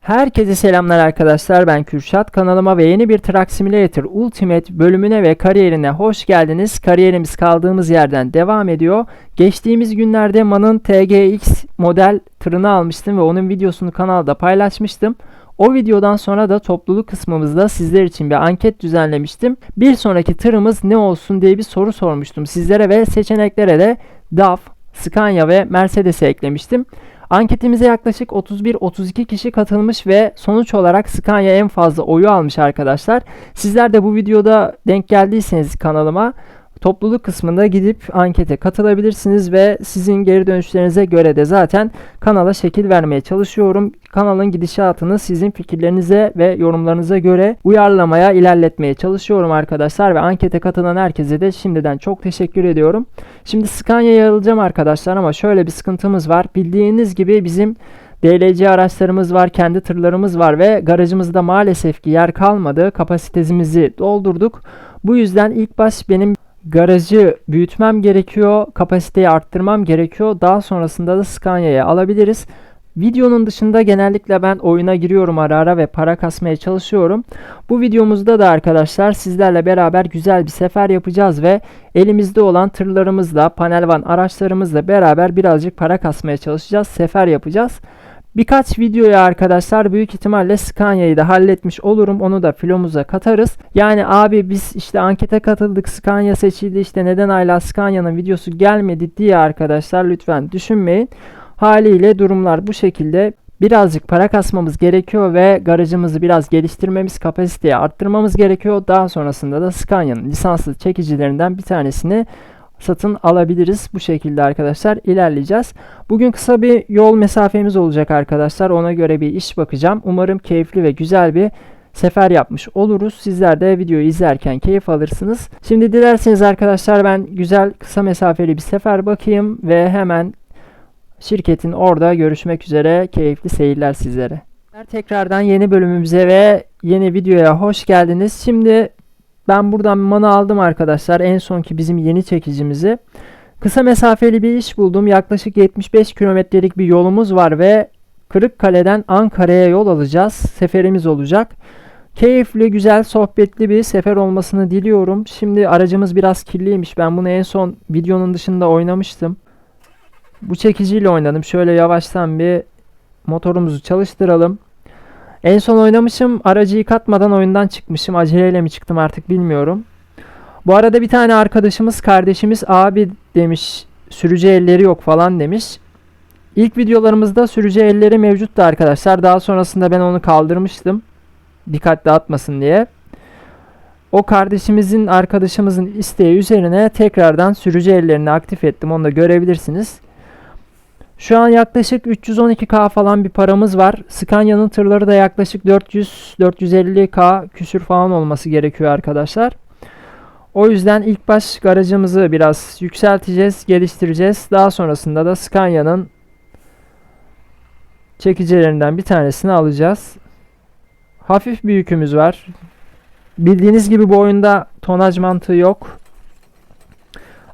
Herkese selamlar arkadaşlar ben Kürşat kanalıma ve yeni bir Truck Simulator Ultimate bölümüne ve kariyerine hoş geldiniz. Kariyerimiz kaldığımız yerden devam ediyor. Geçtiğimiz günlerde MAN'ın TGX model tırını almıştım ve onun videosunu kanalda paylaşmıştım. O videodan sonra da topluluk kısmımızda sizler için bir anket düzenlemiştim. Bir sonraki tırımız ne olsun diye bir soru sormuştum sizlere ve seçeneklere de DAF, Scania ve Mercedes'i eklemiştim. Anketimize yaklaşık 31-32 kişi katılmış ve sonuç olarak Scania en fazla oyu almış arkadaşlar. Sizler de bu videoda denk geldiyseniz kanalıma topluluk kısmında gidip ankete katılabilirsiniz ve sizin geri dönüşlerinize göre de zaten kanala şekil vermeye çalışıyorum. Kanalın gidişatını sizin fikirlerinize ve yorumlarınıza göre uyarlamaya, ilerletmeye çalışıyorum arkadaşlar ve ankete katılan herkese de şimdiden çok teşekkür ediyorum. Şimdi Scania'ya alacağım arkadaşlar ama şöyle bir sıkıntımız var. Bildiğiniz gibi bizim DLC araçlarımız var, kendi tırlarımız var ve garajımızda maalesef ki yer kalmadı. Kapasitemizi doldurduk. Bu yüzden ilk baş benim garajı büyütmem gerekiyor, kapasiteyi arttırmam gerekiyor. Daha sonrasında da Scania'ya alabiliriz. Videonun dışında genellikle ben oyuna giriyorum ara ara ve para kasmaya çalışıyorum. Bu videomuzda da arkadaşlar sizlerle beraber güzel bir sefer yapacağız ve elimizde olan tırlarımızla, panel van araçlarımızla beraber birazcık para kasmaya çalışacağız. Sefer yapacağız. Birkaç videoya arkadaşlar büyük ihtimalle Scania'yı da halletmiş olurum. Onu da filomuza katarız. Yani abi biz işte ankete katıldık. Scania seçildi. işte neden hala Scania'nın videosu gelmedi diye arkadaşlar lütfen düşünmeyin. Haliyle durumlar bu şekilde. Birazcık para kasmamız gerekiyor ve garajımızı biraz geliştirmemiz, kapasiteyi arttırmamız gerekiyor. Daha sonrasında da Scania'nın lisanslı çekicilerinden bir tanesini satın alabiliriz. Bu şekilde arkadaşlar ilerleyeceğiz. Bugün kısa bir yol mesafemiz olacak arkadaşlar. Ona göre bir iş bakacağım. Umarım keyifli ve güzel bir sefer yapmış oluruz. Sizler de videoyu izlerken keyif alırsınız. Şimdi dilerseniz arkadaşlar ben güzel kısa mesafeli bir sefer bakayım ve hemen şirketin orada görüşmek üzere. Keyifli seyirler sizlere. Tekrardan yeni bölümümüze ve yeni videoya hoş geldiniz. Şimdi ben buradan manı aldım arkadaşlar. En sonki bizim yeni çekicimizi. Kısa mesafeli bir iş buldum. Yaklaşık 75 kilometrelik bir yolumuz var ve Kırıkkale'den Ankara'ya yol alacağız. Seferimiz olacak. Keyifli, güzel, sohbetli bir sefer olmasını diliyorum. Şimdi aracımız biraz kirliymiş. Ben bunu en son videonun dışında oynamıştım. Bu çekiciyle oynadım. Şöyle yavaştan bir motorumuzu çalıştıralım. En son oynamışım. Aracı yıkatmadan oyundan çıkmışım. Aceleyle mi çıktım artık bilmiyorum. Bu arada bir tane arkadaşımız, kardeşimiz abi demiş sürücü elleri yok falan demiş. İlk videolarımızda sürücü elleri mevcuttu arkadaşlar. Daha sonrasında ben onu kaldırmıştım. Dikkat dağıtmasın diye. O kardeşimizin, arkadaşımızın isteği üzerine tekrardan sürücü ellerini aktif ettim. Onu da görebilirsiniz. Şu an yaklaşık 312k falan bir paramız var. Scania'nın tırları da yaklaşık 400-450k küsür falan olması gerekiyor arkadaşlar. O yüzden ilk baş garajımızı biraz yükselteceğiz, geliştireceğiz. Daha sonrasında da Scania'nın çekicilerinden bir tanesini alacağız. Hafif bir yükümüz var. Bildiğiniz gibi bu oyunda tonaj mantığı yok.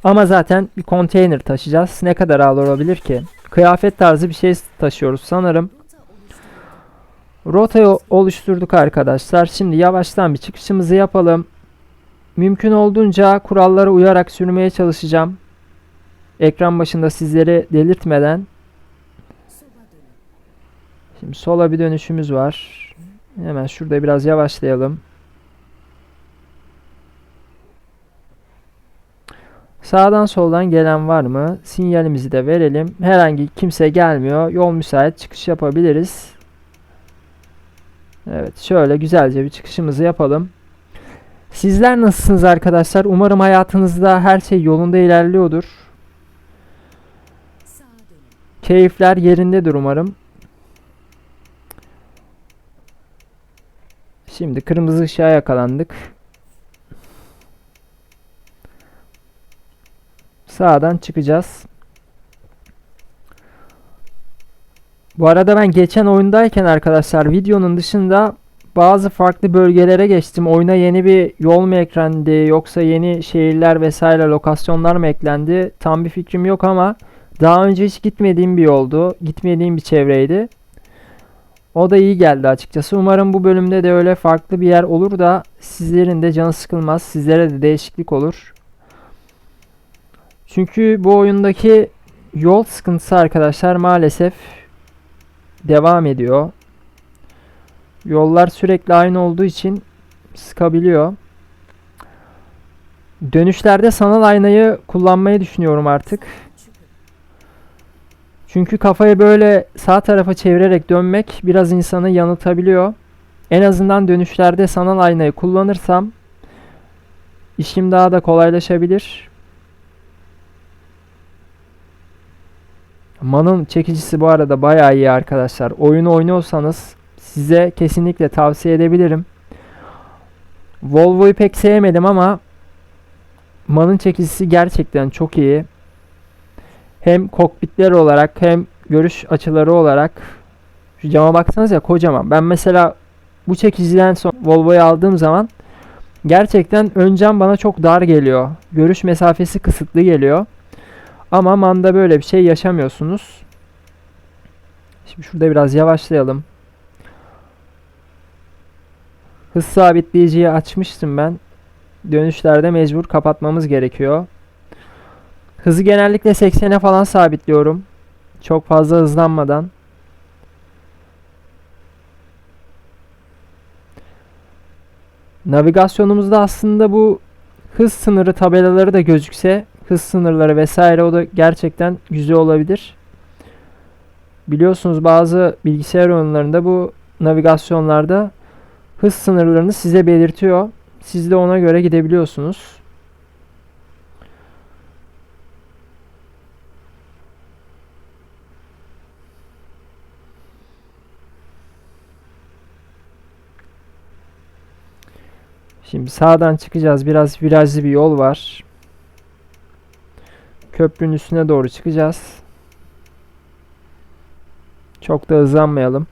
Ama zaten bir konteyner taşıyacağız. Ne kadar ağır olabilir ki? Kıyafet tarzı bir şey taşıyoruz sanırım. Rotayı oluşturduk arkadaşlar. Şimdi yavaştan bir çıkışımızı yapalım. Mümkün olduğunca kurallara uyarak sürmeye çalışacağım. Ekran başında sizleri delirtmeden. Şimdi sola bir dönüşümüz var. Hemen şurada biraz yavaşlayalım. Sağdan soldan gelen var mı? Sinyalimizi de verelim. Herhangi kimse gelmiyor. Yol müsait çıkış yapabiliriz. Evet şöyle güzelce bir çıkışımızı yapalım. Sizler nasılsınız arkadaşlar? Umarım hayatınızda her şey yolunda ilerliyordur. Keyifler yerindedir umarım. Şimdi kırmızı ışığa yakalandık. Sağdan çıkacağız. Bu arada ben geçen oyundayken arkadaşlar videonun dışında bazı farklı bölgelere geçtim. Oyuna yeni bir yol mu eklendi yoksa yeni şehirler vesaire lokasyonlar mı eklendi? Tam bir fikrim yok ama daha önce hiç gitmediğim bir yoldu. Gitmediğim bir çevreydi. O da iyi geldi açıkçası. Umarım bu bölümde de öyle farklı bir yer olur da sizlerin de canı sıkılmaz. Sizlere de değişiklik olur. Çünkü bu oyundaki yol sıkıntısı arkadaşlar maalesef devam ediyor. Yollar sürekli aynı olduğu için sıkabiliyor. Dönüşlerde sanal aynayı kullanmayı düşünüyorum artık. Çünkü kafayı böyle sağ tarafa çevirerek dönmek biraz insanı yanıltabiliyor. En azından dönüşlerde sanal aynayı kullanırsam işim daha da kolaylaşabilir. Man'ın çekicisi bu arada bayağı iyi arkadaşlar. Oyunu oynuyorsanız size kesinlikle tavsiye edebilirim. Volvo'yu pek sevmedim ama Man'ın çekicisi gerçekten çok iyi. Hem kokpitler olarak hem görüş açıları olarak şu cama baksanız ya kocaman. Ben mesela bu çekiciden sonra Volvo'yu aldığım zaman gerçekten ön cam bana çok dar geliyor. Görüş mesafesi kısıtlı geliyor. Ama Man'da böyle bir şey yaşamıyorsunuz. Şimdi şurada biraz yavaşlayalım. Hız sabitleyiciyi açmıştım ben. Dönüşlerde mecbur kapatmamız gerekiyor. Hızı genellikle 80'e falan sabitliyorum. Çok fazla hızlanmadan. Navigasyonumuzda aslında bu hız sınırı tabelaları da gözükse, hız sınırları vesaire o da gerçekten güzel olabilir. Biliyorsunuz bazı bilgisayar oyunlarında bu navigasyonlarda hız sınırlarını size belirtiyor. Siz de ona göre gidebiliyorsunuz. Şimdi sağdan çıkacağız. Biraz virajlı bir yol var. Köprünün üstüne doğru çıkacağız. Çok da hızlanmayalım.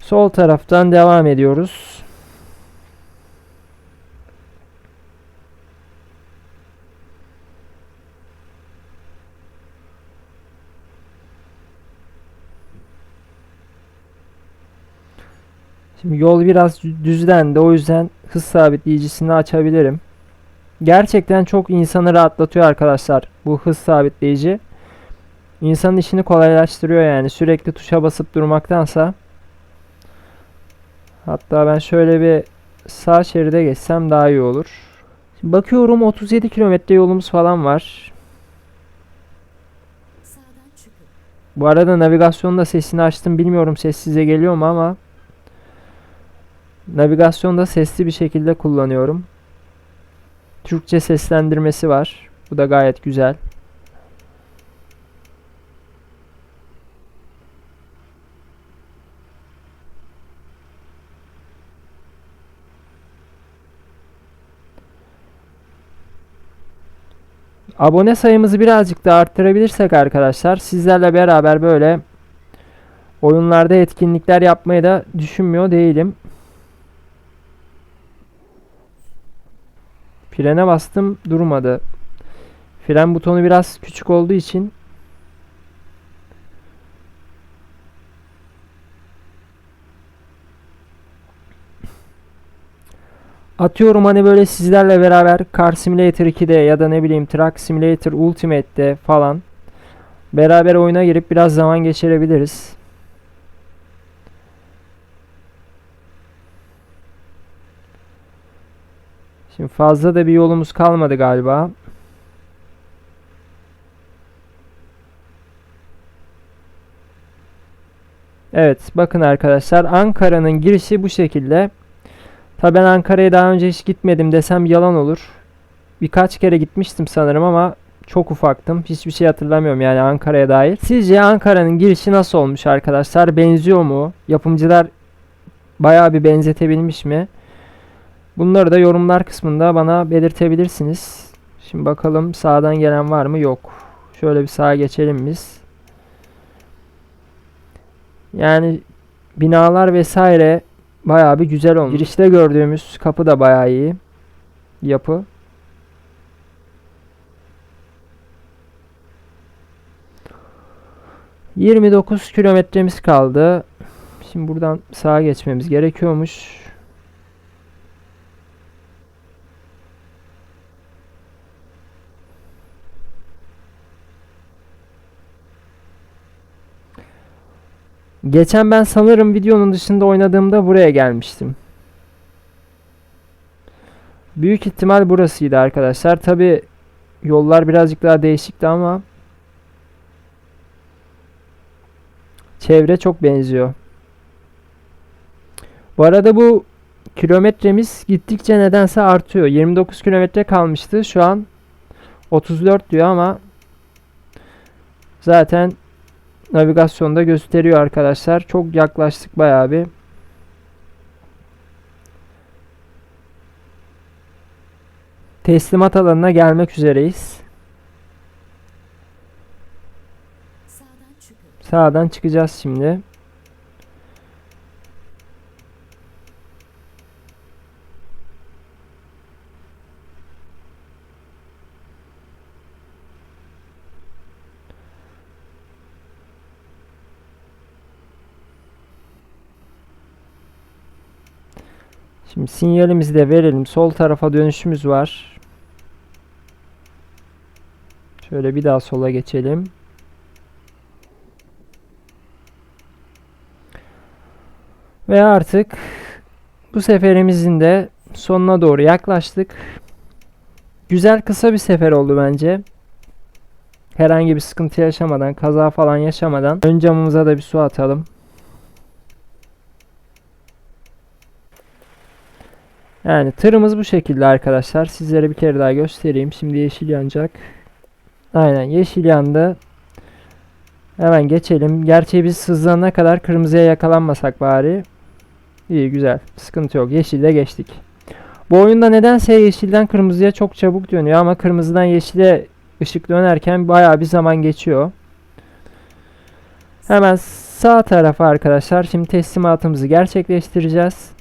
Sol taraftan devam ediyoruz. Şimdi yol biraz düzlendi. O yüzden hız sabitleyicisini açabilirim. Gerçekten çok insanı rahatlatıyor arkadaşlar bu hız sabitleyici. İnsanın işini kolaylaştırıyor yani. Sürekli tuşa basıp durmaktansa Hatta ben şöyle bir sağ şeride geçsem daha iyi olur. Şimdi bakıyorum 37 kilometre yolumuz falan var. Bu arada navigasyonda sesini açtım. Bilmiyorum ses size geliyor mu ama navigasyonda sesli bir şekilde kullanıyorum. Türkçe seslendirmesi var. Bu da gayet güzel. Abone sayımızı birazcık da arttırabilirsek arkadaşlar sizlerle beraber böyle oyunlarda etkinlikler yapmayı da düşünmüyor değilim. Frene bastım durmadı. Fren butonu biraz küçük olduğu için Atıyorum hani böyle sizlerle beraber Car Simulator 2'de ya da ne bileyim Truck Simulator Ultimate'de falan beraber oyuna girip biraz zaman geçirebiliriz. Şimdi fazla da bir yolumuz kalmadı galiba. Evet bakın arkadaşlar Ankara'nın girişi bu şekilde. Tabi ben Ankara'ya daha önce hiç gitmedim desem yalan olur. Birkaç kere gitmiştim sanırım ama çok ufaktım. Hiçbir şey hatırlamıyorum yani Ankara'ya dair. Sizce Ankara'nın girişi nasıl olmuş arkadaşlar? Benziyor mu? Yapımcılar bayağı bir benzetebilmiş mi? Bunları da yorumlar kısmında bana belirtebilirsiniz. Şimdi bakalım sağdan gelen var mı? Yok. Şöyle bir sağa geçelim biz. Yani binalar vesaire bayağı bir güzel olmuş. Girişte gördüğümüz kapı da bayağı iyi. Yapı. ...29 kilometremiz kaldı. Şimdi buradan sağa geçmemiz gerekiyormuş. Geçen ben sanırım videonun dışında oynadığımda buraya gelmiştim. Büyük ihtimal burasıydı arkadaşlar. Tabi yollar birazcık daha değişikti ama çevre çok benziyor. Bu arada bu kilometremiz gittikçe nedense artıyor. 29 kilometre kalmıştı. Şu an 34 diyor ama zaten navigasyonda gösteriyor arkadaşlar. Çok yaklaştık bayağı bir. Teslimat alanına gelmek üzereyiz. Sağdan çıkacağız şimdi. Şimdi sinyalimizi de verelim. Sol tarafa dönüşümüz var. Şöyle bir daha sola geçelim. Ve artık bu seferimizin de sonuna doğru yaklaştık. Güzel kısa bir sefer oldu bence. Herhangi bir sıkıntı yaşamadan, kaza falan yaşamadan. Ön camımıza da bir su atalım. Yani tırımız bu şekilde arkadaşlar. Sizlere bir kere daha göstereyim. Şimdi yeşil yanacak. Aynen yeşil yandı. Hemen geçelim. Gerçi biz hızlanana kadar kırmızıya yakalanmasak bari. İyi güzel. Sıkıntı yok. Yeşilde geçtik. Bu oyunda nedense yeşilden kırmızıya çok çabuk dönüyor ama kırmızıdan yeşile ışık dönerken bayağı bir zaman geçiyor. Hemen sağ tarafa arkadaşlar şimdi teslimatımızı gerçekleştireceğiz.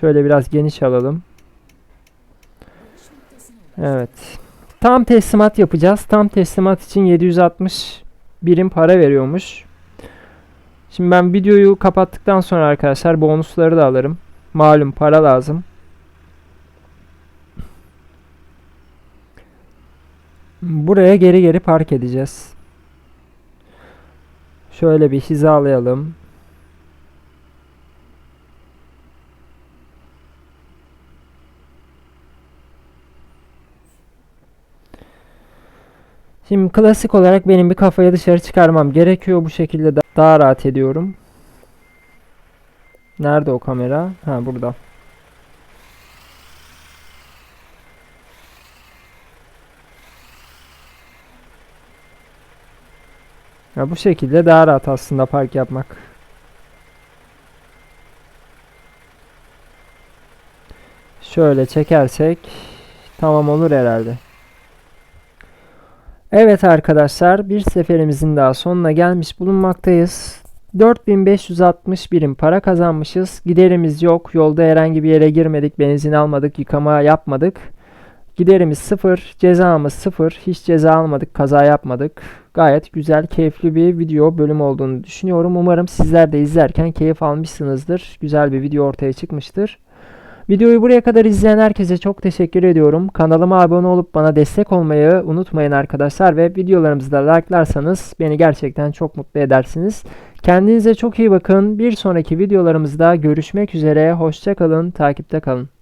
Şöyle biraz geniş alalım. Evet. Tam teslimat yapacağız. Tam teslimat için 760 birim para veriyormuş. Şimdi ben videoyu kapattıktan sonra arkadaşlar bonusları da alırım. Malum para lazım. Buraya geri geri park edeceğiz. Şöyle bir hizalayalım. Şimdi klasik olarak benim bir kafayı dışarı çıkarmam gerekiyor. Bu şekilde da- daha rahat ediyorum. Nerede o kamera? Ha burada. Ya bu şekilde daha rahat aslında park yapmak. Şöyle çekersek tamam olur herhalde. Evet arkadaşlar bir seferimizin daha sonuna gelmiş bulunmaktayız. 4560 birim para kazanmışız. Giderimiz yok. Yolda herhangi bir yere girmedik. Benzin almadık. Yıkama yapmadık. Giderimiz sıfır. Cezamız sıfır. Hiç ceza almadık. Kaza yapmadık. Gayet güzel, keyifli bir video bölüm olduğunu düşünüyorum. Umarım sizler de izlerken keyif almışsınızdır. Güzel bir video ortaya çıkmıştır. Videoyu buraya kadar izleyen herkese çok teşekkür ediyorum. Kanalıma abone olup bana destek olmayı unutmayın arkadaşlar ve videolarımızı da like'larsanız beni gerçekten çok mutlu edersiniz. Kendinize çok iyi bakın. Bir sonraki videolarımızda görüşmek üzere. Hoşçakalın, takipte kalın.